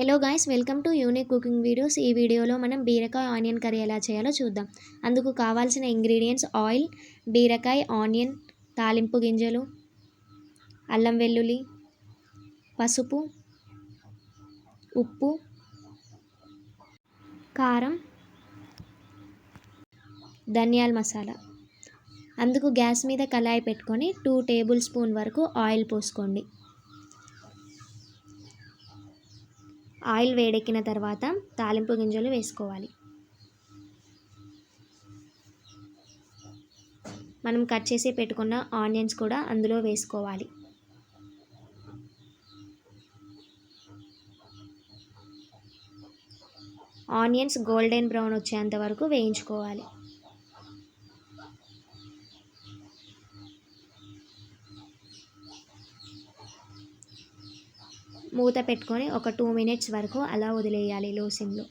Hello guys welcome to unique cooking videos ఈ వీడియోలో మనం బీరకాయ ఆనియన్ కర్రీ ఎలా చేయాలో చూద్దాం. అందుకు కావాల్సిన ఇంగ్రీడియంట్స్ ఆయిల్ బీరకాయ ఆనియన్ తాలింపు గింజలు అల్లం వెల్లుల్లి పసుపు ఉప్పు కారం ధనియాల మసాలా. అందుకు గ్యాస్ మీద కళాయి పెట్టుకొని టూ టేబుల్ స్పూన్ వరకు ఆయిల్ పోసుకోండి. ఆయిల్ వేడెక్కిన తర్వాత తాలింపు గింజలు వేసుకోవాలి. మనం కట్ చేసి పెట్టుకున్న ఆనియన్స్ కూడా అందులో వేసుకోవాలి. ఆనియన్స్ గోల్డెన్ బ్రౌన్ వచ్చేంత వరకు వేయించుకోవాలి. మూత పెట్టుకొని ఒక టూ మినిట్స్ వరకు అలా వదిలేయాలి లో సిమ్లో.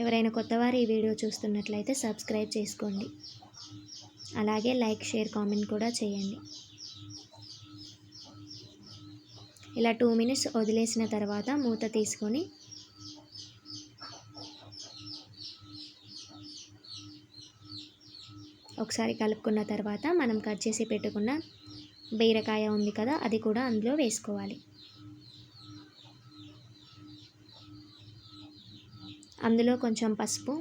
ఎవరైనా కొత్తవారు ఈ వీడియో చూస్తున్నట్లయితే సబ్స్క్రైబ్ చేసుకోండి. అలాగే లైక్ షేర్ కామెంట్ కూడా చేయండి. ఇలా టూ మినిట్స్ వదిలేసిన తర్వాత మూత తీసుకొని ఒకసారి కలుపుకున్న తర్వాత మనం కట్ చేసి పెట్టుకున్న బీరకాయ ఉంది కదా అది కూడా అందులో వేసుకోవాలి. అందులో కొంచెం పసుపు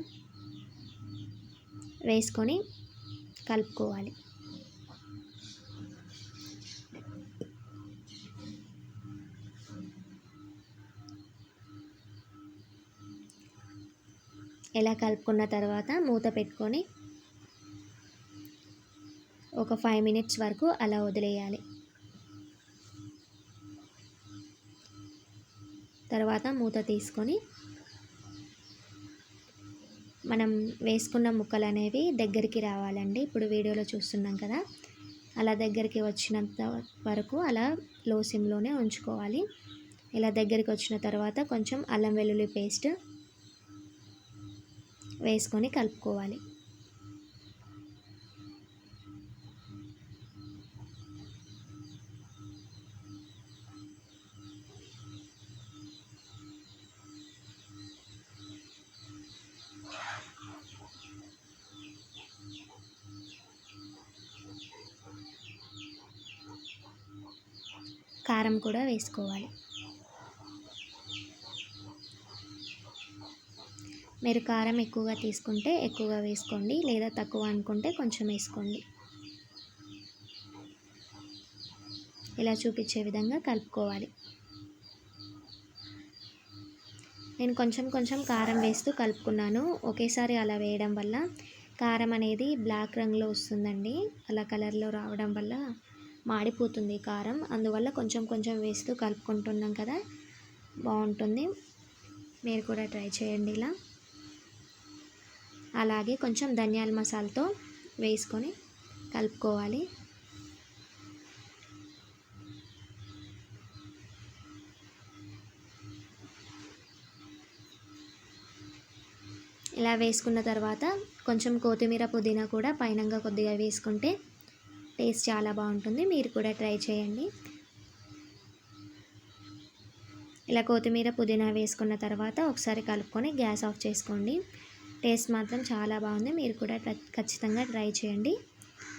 వేసుకొని కలుపుకోవాలి. ఇలా కలుపుకున్న తర్వాత మూత పెట్టుకొని ఒక ఫైవ్ మినిట్స్ వరకు అలా వదిలేయాలి. తర్వాత మూత తీసుకొని మనం వేసుకున్న ముక్కలు అనేవి దగ్గరికి రావాలండి. ఇప్పుడు వీడియోలో చూస్తున్నాం కదా అలా దగ్గరికి వచ్చినంత వరకు అలా లో సిమ్లోనే ఉంచుకోవాలి. ఇలా దగ్గరికి వచ్చిన తర్వాత కొంచెం అల్లం వెల్లుల్లి పేస్ట్ వేసుకొని కలుపుకోవాలి. కారం కూడా వేసుకోవాలి. మీరు కారం ఎక్కువగా తీసుకుంటే ఎక్కువగా వేసుకోండి లేదా తక్కువ అనుకుంటే కొంచెం వేసుకోండి. ఇలా చూపించే విధంగా కలుపుకోవాలి. నేను కొంచెం కొంచెం కారం వేస్తూ కలుపుకున్నాను. ఒకేసారి అలా వేయడం వల్ల కారం అనేది బ్లాక్ రంగులో వస్తుందండి. అలా కలర్లో రావడం వల్ల మాడిపోతుంది కారం. అందువల్ల కొంచెం కొంచెం వేస్తూ కలుపుకుంటున్నాం కదా. బాగుంటుంది. మీరు కూడా ట్రై చేయండి ఇలా. అలాగే కొంచెం ధనియాల మసాలాతో వేసుకొని కలుపుకోవాలి. ఇలా వేసుకున్న తర్వాత కొంచెం కొత్తిమీర పుదీనా కూడా పైనంగా కొద్దిగా వేసుకుంటే టేస్ట్ చాలా బాగుంటుంది. మీరు కూడా ట్రై చేయండి. ఇలా కొత్తిమీర పుదీనా వేసుకున్న తర్వాత ఒకసారి కలుపుకొని గ్యాస్ ఆఫ్ చేసుకోండి. టేస్ట్ మాత్రం చాలా బాగుంది. మీరు కూడా ఖచ్చితంగా ట్రై చేయండి.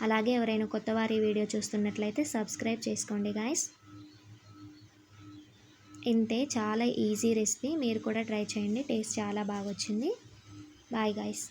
అలాగే ఎవరైనా కొత్త వారి వీడియో చూస్తున్నట్లయితే సబ్స్క్రైబ్ చేసుకోండి గాయస్. ఇంతే చాలా ఈజీ రెసిపీ. మీరు కూడా ట్రై చేయండి. టేస్ట్ చాలా బాగా వచ్చింది బాయ్ గాయస్.